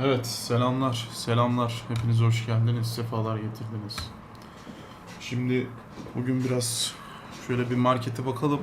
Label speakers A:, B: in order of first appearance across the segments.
A: Evet, selamlar, selamlar. Hepiniz hoş geldiniz, sefalar getirdiniz. Şimdi bugün biraz şöyle bir markete bakalım.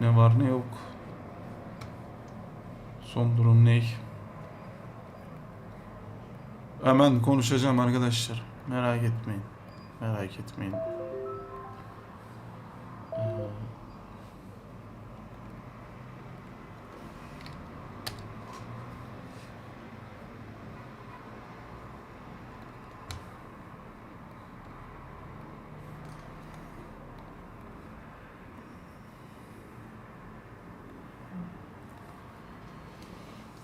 A: Ne var ne yok. Son durum ne? Hemen konuşacağım arkadaşlar. Merak etmeyin. Merak etmeyin. Ee,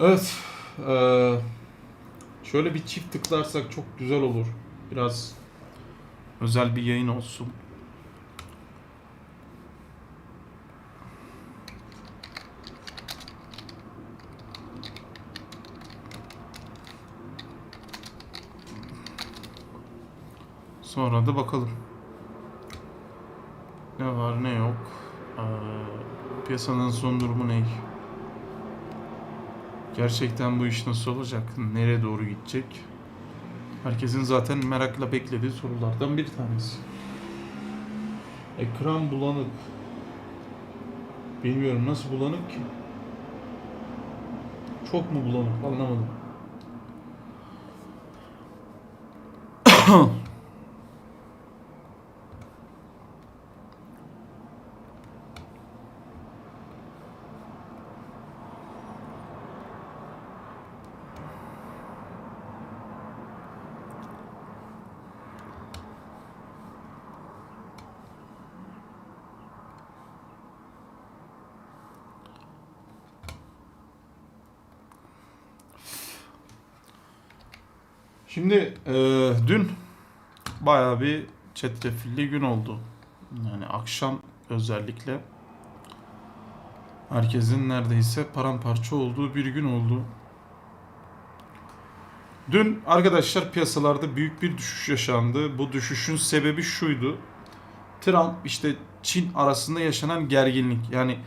A: Evet. eee, şöyle bir çift tıklarsak çok güzel olur. Biraz özel bir yayın olsun. Sonra da bakalım. Ne var ne yok. Eee, piyasanın son durumu ne? Gerçekten bu iş nasıl olacak? Nereye doğru gidecek? Herkesin zaten merakla beklediği sorulardan bir tanesi. Ekran bulanık. Bilmiyorum nasıl bulanık ki? Çok mu bulanık? Anlamadım. Şimdi eee, dün bayağı bir çetrefilli gün oldu. Yani akşam özellikle herkesin neredeyse paramparça olduğu bir gün oldu. Dün arkadaşlar piyasalarda büyük bir düşüş yaşandı. Bu düşüşün sebebi şuydu. Trump işte Çin arasında yaşanan gerginlik. Yani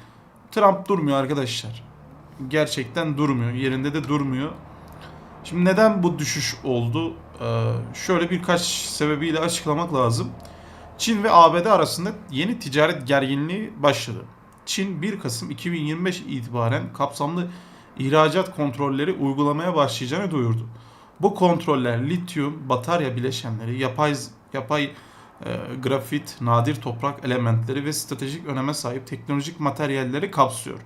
A: Trump durmuyor arkadaşlar. Gerçekten durmuyor. Yerinde de durmuyor. Şimdi neden bu düşüş oldu? Ee, şöyle birkaç sebebiyle açıklamak lazım. Çin ve ABD arasında yeni ticaret gerginliği başladı. Çin 1 Kasım 2025 itibaren kapsamlı ihracat kontrolleri uygulamaya başlayacağını duyurdu. Bu kontroller lityum, batarya bileşenleri, yapay yapay e, grafit, nadir toprak elementleri ve stratejik öneme sahip teknolojik materyalleri kapsıyor.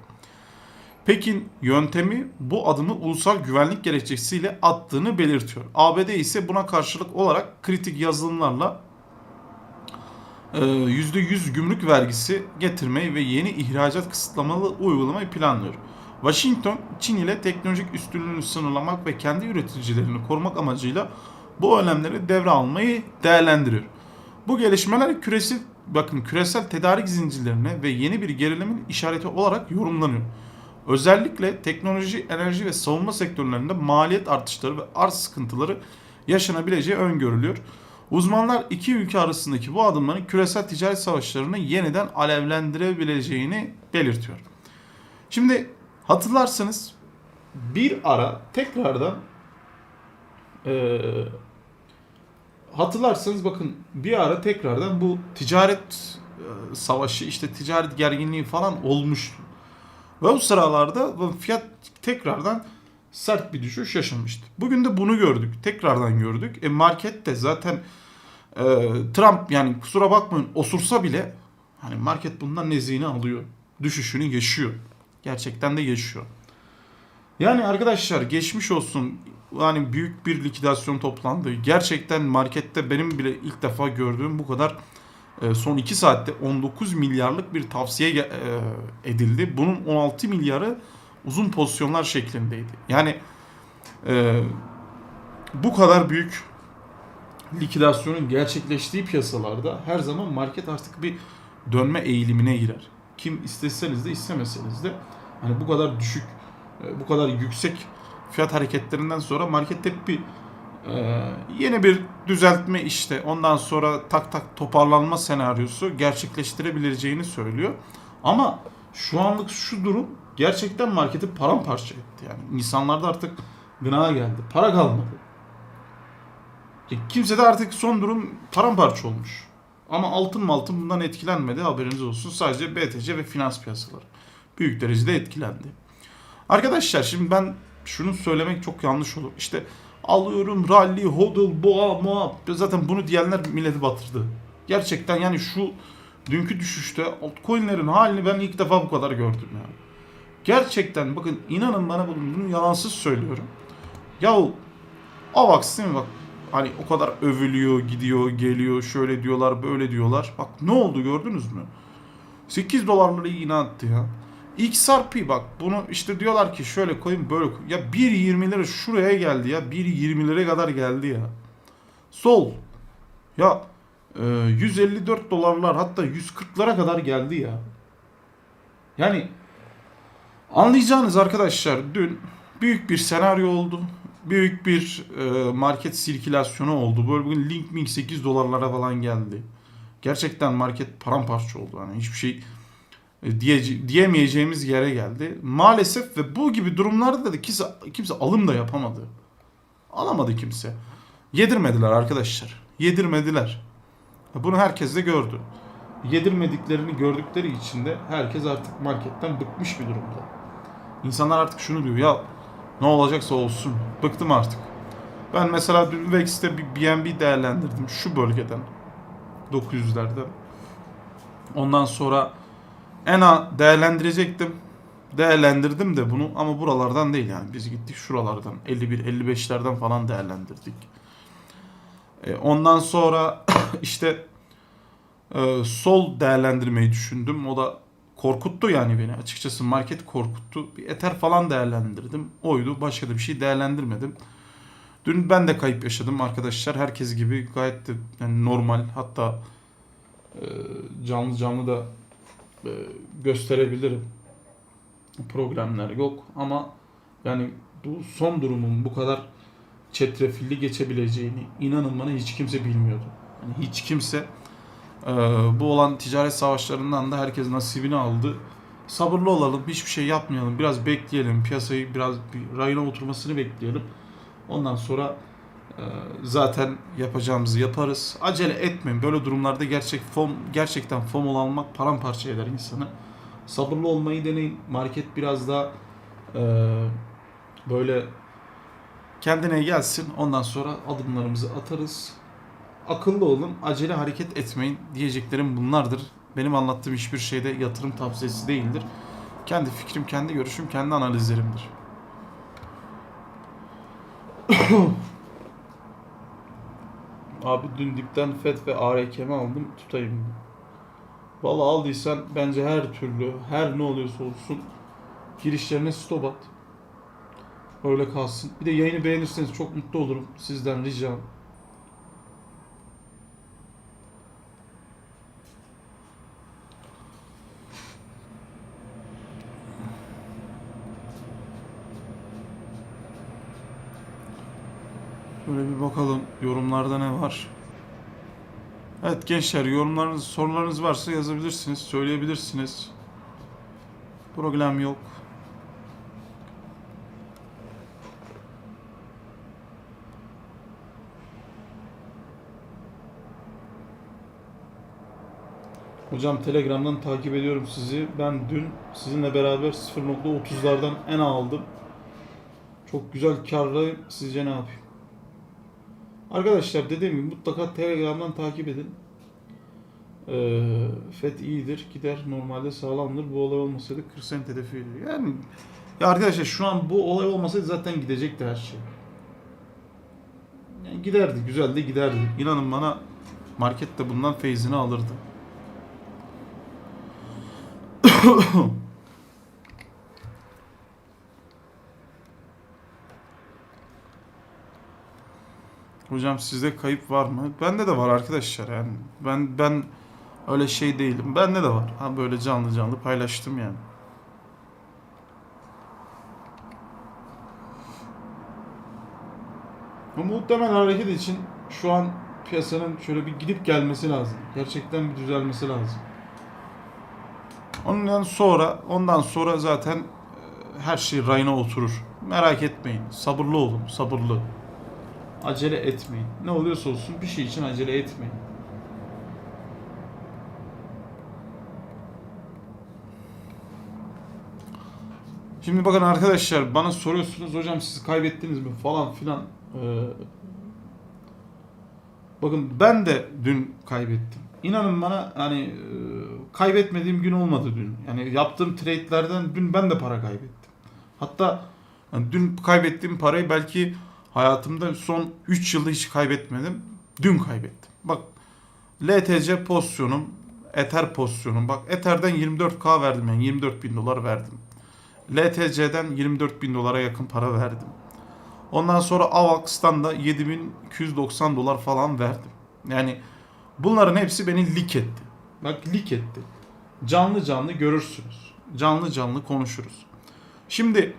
A: Pekin yöntemi bu adımı ulusal güvenlik gerekçesiyle attığını belirtiyor. ABD ise buna karşılık olarak kritik yazılımlarla e, %100 gümrük vergisi getirmeyi ve yeni ihracat kısıtlamalı uygulamayı planlıyor. Washington, Çin ile teknolojik üstünlüğünü sınırlamak ve kendi üreticilerini korumak amacıyla bu önlemleri devre almayı değerlendiriyor. Bu gelişmeler küresel bakın küresel tedarik zincirlerine ve yeni bir gerilimin işareti olarak yorumlanıyor. Özellikle teknoloji, enerji ve savunma sektörlerinde maliyet artışları ve arz sıkıntıları yaşanabileceği öngörülüyor. Uzmanlar iki ülke arasındaki bu adımların küresel ticaret savaşlarını yeniden alevlendirebileceğini belirtiyor. Şimdi hatırlarsanız bir ara tekrardan eee hatırlarsanız bakın bir ara tekrardan bu ticaret e, savaşı işte ticaret gerginliği falan olmuştu. Ve o sıralarda fiyat tekrardan sert bir düşüş yaşamıştı. Bugün de bunu gördük. Tekrardan gördük. E market de zaten e, Trump yani kusura bakmayın osursa bile hani market bundan nezini alıyor. Düşüşünü yaşıyor. Gerçekten de yaşıyor. Yani arkadaşlar geçmiş olsun. Yani büyük bir likidasyon toplandı. Gerçekten markette benim bile ilk defa gördüğüm bu kadar son 2 saatte 19 milyarlık bir tavsiye e, edildi. Bunun 16 milyarı uzun pozisyonlar şeklindeydi. Yani e, bu kadar büyük likidasyonun gerçekleştiği piyasalarda her zaman market artık bir dönme eğilimine girer. Kim isteseniz de istemeseniz de hani bu kadar düşük, e, bu kadar yüksek fiyat hareketlerinden sonra market hep bir e, yeni bir düzeltme işte ondan sonra tak tak toparlanma senaryosu gerçekleştirebileceğini söylüyor. Ama şu anlık şu durum gerçekten marketi paramparça etti. Yani insanlarda artık gına geldi. Para kalmadı. Ya Kimse de artık son durum paramparça olmuş. Ama altın altın bundan etkilenmedi haberiniz olsun. Sadece BTC ve finans piyasaları büyük derecede etkilendi. Arkadaşlar şimdi ben şunu söylemek çok yanlış olur. İşte alıyorum rally, hodl, boğa, moğa. Zaten bunu diyenler milleti batırdı. Gerçekten yani şu dünkü düşüşte altcoin'lerin halini ben ilk defa bu kadar gördüm yani. Gerçekten bakın inanın bana bunu, bunu yalansız söylüyorum. Yahu Avax değil mi bak hani o kadar övülüyor, gidiyor, geliyor, şöyle diyorlar, böyle diyorlar. Bak ne oldu gördünüz mü? 8 dolarları yine attı ya. XRP bak bunu işte diyorlar ki şöyle koyun böyle koyun. Ya 1.20 lira şuraya geldi ya. 1.20 liraya kadar geldi ya. Sol. Ya e, 154 dolarlar hatta 140'lara kadar geldi ya. Yani anlayacağınız arkadaşlar dün büyük bir senaryo oldu. Büyük bir e, market sirkülasyonu oldu. Böyle bugün Link Mink 8 dolarlara falan geldi. Gerçekten market paramparça oldu. Yani hiçbir şey diye, diyemeyeceğimiz yere geldi. Maalesef ve bu gibi durumlarda da kimse, kimse alım da yapamadı. Alamadı kimse. Yedirmediler arkadaşlar. Yedirmediler. Bunu herkes de gördü. Yedirmediklerini gördükleri için de herkes artık marketten bıkmış bir durumda. İnsanlar artık şunu diyor ya ne olacaksa olsun. Bıktım artık. Ben mesela dün Vex'te bir BNB değerlendirdim şu bölgeden. 900'lerden. Ondan sonra ENA değerlendirecektim. Değerlendirdim de bunu ama buralardan değil yani. Biz gittik şuralardan 51-55'lerden falan değerlendirdik. E, ondan sonra işte e, sol değerlendirmeyi düşündüm. O da korkuttu yani beni. Açıkçası market korkuttu. Bir Ether falan değerlendirdim. Oydu. Başka da bir şey değerlendirmedim. Dün ben de kayıp yaşadım arkadaşlar. Herkes gibi gayet de yani normal. Hatta e, canlı canlı da gösterebilirim. Problemler yok ama yani bu son durumun bu kadar çetrefilli geçebileceğini inanın bana hiç kimse bilmiyordu. Yani hiç kimse e, bu olan ticaret savaşlarından da herkes nasibini aldı. Sabırlı olalım, hiçbir şey yapmayalım, biraz bekleyelim, piyasayı biraz bir rayına oturmasını bekleyelim. Ondan sonra e, zaten yapacağımızı yaparız. Acele etmeyin. Böyle durumlarda gerçek fom gerçekten FOMO almak paramparça eder insanı. Sabırlı olmayı deneyin. Market biraz daha e, böyle kendine gelsin. Ondan sonra adımlarımızı atarız. Akıllı olun. Acele hareket etmeyin. Diyeceklerim bunlardır. Benim anlattığım hiçbir şeyde yatırım tavsiyesi değildir. Kendi fikrim, kendi görüşüm, kendi analizlerimdir. Abi dün dipten FED ve ARKM aldım tutayım. Valla aldıysan bence her türlü her ne oluyorsa olsun girişlerine stop at. Öyle kalsın. Bir de yayını beğenirseniz çok mutlu olurum. Sizden ricam. Şöyle bir bakalım yorumlarda ne var. Evet gençler yorumlarınız, sorularınız varsa yazabilirsiniz, söyleyebilirsiniz. Problem yok. Hocam Telegram'dan takip ediyorum sizi. Ben dün sizinle beraber 0.30'lardan en aldım. Çok güzel karlı. Sizce ne yapayım? Arkadaşlar dediğim gibi mutlaka Telegram'dan takip edin. Ee, FED iyidir, gider normalde sağlamdır. Bu olay olmasaydı 40 sent hedefiydi. Yani ya arkadaşlar şu an bu olay olmasaydı zaten gidecekti her şey. Yani giderdi, güzel de giderdi. İnanın bana market de bundan feyzini alırdı. Hocam sizde kayıp var mı? Bende de var arkadaşlar yani. Ben ben öyle şey değilim. Bende de var. Ha böyle canlı canlı paylaştım yani. Bu muhtemel hareket için şu an piyasanın şöyle bir gidip gelmesi lazım. Gerçekten bir düzelmesi lazım. Ondan sonra ondan sonra zaten e, her şey rayına oturur. Merak etmeyin. Sabırlı olun. Sabırlı. Acele etmeyin. Ne oluyorsa olsun bir şey için acele etmeyin. Şimdi bakın arkadaşlar bana soruyorsunuz hocam siz kaybettiniz mi falan filan. Ee, bakın ben de dün kaybettim. İnanın bana hani kaybetmediğim gün olmadı dün. Yani yaptığım trade'lerden dün ben de para kaybettim. Hatta yani dün kaybettiğim parayı belki hayatımda son 3 yılda hiç kaybetmedim. Dün kaybettim. Bak LTC pozisyonum, Ether pozisyonum. Bak Ether'den 24k verdim yani 24 bin dolar verdim. LTC'den 24 bin dolara yakın para verdim. Ondan sonra Avax'tan da 7290 dolar falan verdim. Yani bunların hepsi beni lik etti. Bak lik etti. Canlı canlı görürsünüz. Canlı canlı konuşuruz. Şimdi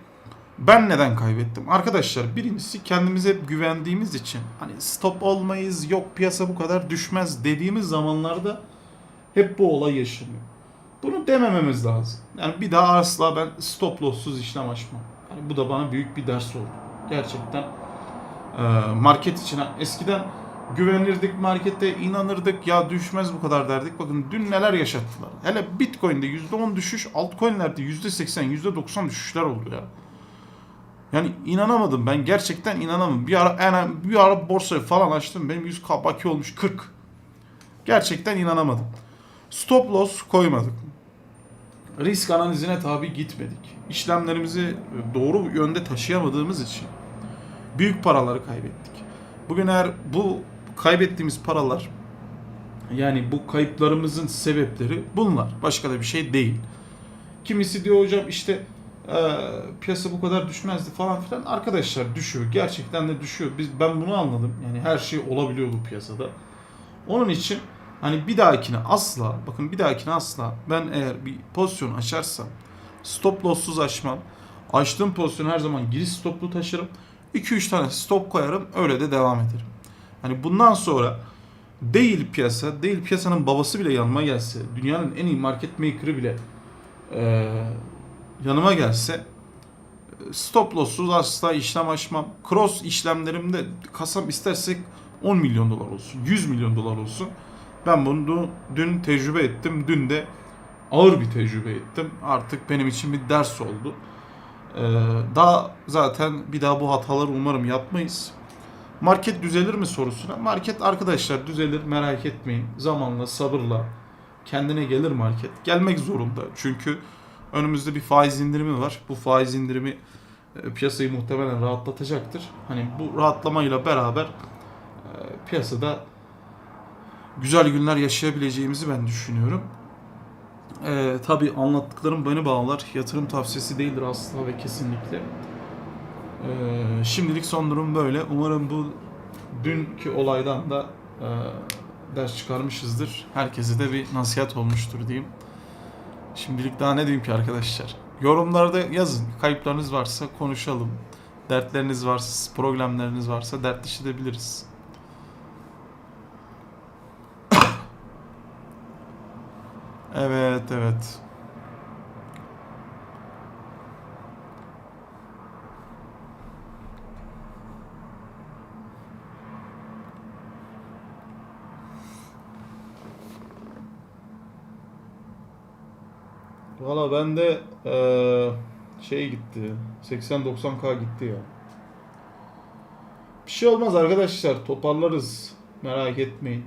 A: ben neden kaybettim? Arkadaşlar birincisi kendimize güvendiğimiz için hani stop olmayız yok piyasa bu kadar düşmez dediğimiz zamanlarda hep bu olay yaşanıyor. Bunu demememiz lazım. Yani bir daha asla ben stop loss'suz işlem açmam. Yani bu da bana büyük bir ders oldu. Gerçekten e, market için eskiden güvenirdik markete inanırdık ya düşmez bu kadar derdik. Bakın dün neler yaşattılar. Hele Bitcoin'de %10 düşüş, altcoin'lerde %80, %90 düşüşler oldu ya. Yani inanamadım ben gerçekten inanamadım. Bir ara en bir ara borsayı falan açtım. Benim 100k baki olmuş 40. Gerçekten inanamadım. Stop loss koymadık. Risk analizine tabi gitmedik. İşlemlerimizi doğru yönde taşıyamadığımız için büyük paraları kaybettik. Bugün eğer bu kaybettiğimiz paralar yani bu kayıplarımızın sebepleri bunlar. Başka da bir şey değil. Kimisi diyor hocam işte e, piyasa bu kadar düşmezdi falan filan. Arkadaşlar düşüyor. Gerçekten de düşüyor. Biz ben bunu anladım. Yani her şey olabiliyor bu piyasada. Onun için hani bir dahakine asla bakın bir dahakine asla ben eğer bir pozisyon açarsam stop loss'suz açmam. Açtığım pozisyon her zaman giriş stoplu taşırım. 2-3 tane stop koyarım. Öyle de devam ederim. Hani bundan sonra değil piyasa, değil piyasanın babası bile yanıma gelse, dünyanın en iyi market maker'ı bile e, yanıma gelse stop loss'suz asla işlem açmam. Cross işlemlerimde kasam istersek 10 milyon dolar olsun, 100 milyon dolar olsun. Ben bunu dün tecrübe ettim. Dün de ağır bir tecrübe ettim. Artık benim için bir ders oldu. Ee, daha zaten bir daha bu hataları umarım yapmayız. Market düzelir mi sorusuna. Market arkadaşlar düzelir merak etmeyin. Zamanla, sabırla kendine gelir market. Gelmek zorunda. Çünkü önümüzde bir faiz indirimi var. Bu faiz indirimi e, piyasayı muhtemelen rahatlatacaktır. Hani bu rahatlamayla beraber e, piyasada güzel günler yaşayabileceğimizi ben düşünüyorum. Ee, tabii anlattıklarım beni bağlar. Yatırım tavsiyesi değildir asla ve kesinlikle. Ee, şimdilik son durum böyle. Umarım bu dünkü olaydan da e, ders çıkarmışızdır. Herkese de bir nasihat olmuştur diyeyim. Şimdilik daha ne diyeyim ki arkadaşlar. Yorumlarda yazın. Kayıplarınız varsa konuşalım. Dertleriniz varsa, problemleriniz varsa dertleşebiliriz. Evet, evet. Valla bende eee şey gitti. 80-90k gitti ya. Bir şey olmaz arkadaşlar. Toparlarız. Merak etmeyin.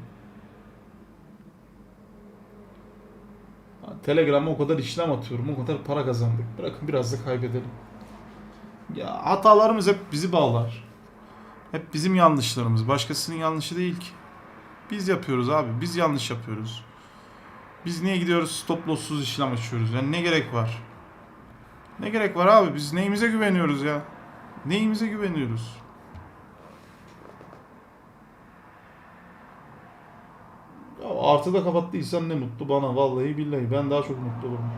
A: Telegram'a o kadar işlem atıyorum. O kadar para kazandık. Bırakın biraz da kaybedelim. Ya hatalarımız hep bizi bağlar. Hep bizim yanlışlarımız. Başkasının yanlışı değil ki. Biz yapıyoruz abi. Biz yanlış yapıyoruz. Biz niye gidiyoruz stop loss'suz işlem açıyoruz? Yani ne gerek var? Ne gerek var abi? Biz neyimize güveniyoruz ya? Neyimize güveniyoruz? Ya artı da kapattıysam ne mutlu bana. Vallahi billahi ben daha çok mutlu olurum.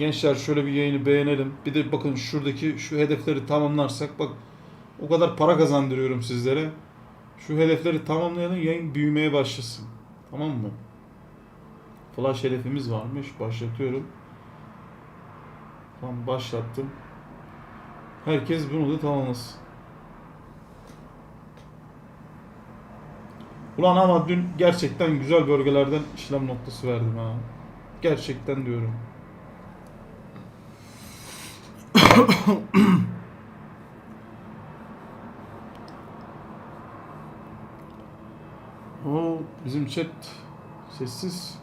A: Gençler şöyle bir yayını beğenelim. Bir de bakın şuradaki şu hedefleri tamamlarsak bak o kadar para kazandırıyorum sizlere. Şu hedefleri tamamlayalım yayın büyümeye başlasın. Tamam mı? Flash hedefimiz varmış. Başlatıyorum. Tamam başlattım. Herkes bunu da tamamlasın. Ulan ama dün gerçekten güzel bölgelerden işlem noktası verdim ha. Gerçekten diyorum. Oo, bizim chat sessiz.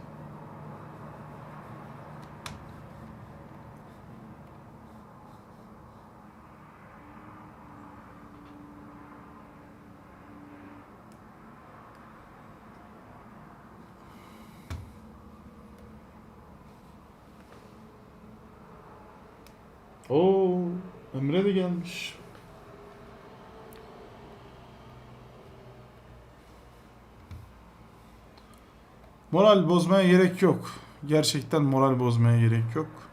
A: Oo, Emre de gelmiş. Moral bozmaya gerek yok. Gerçekten moral bozmaya gerek yok.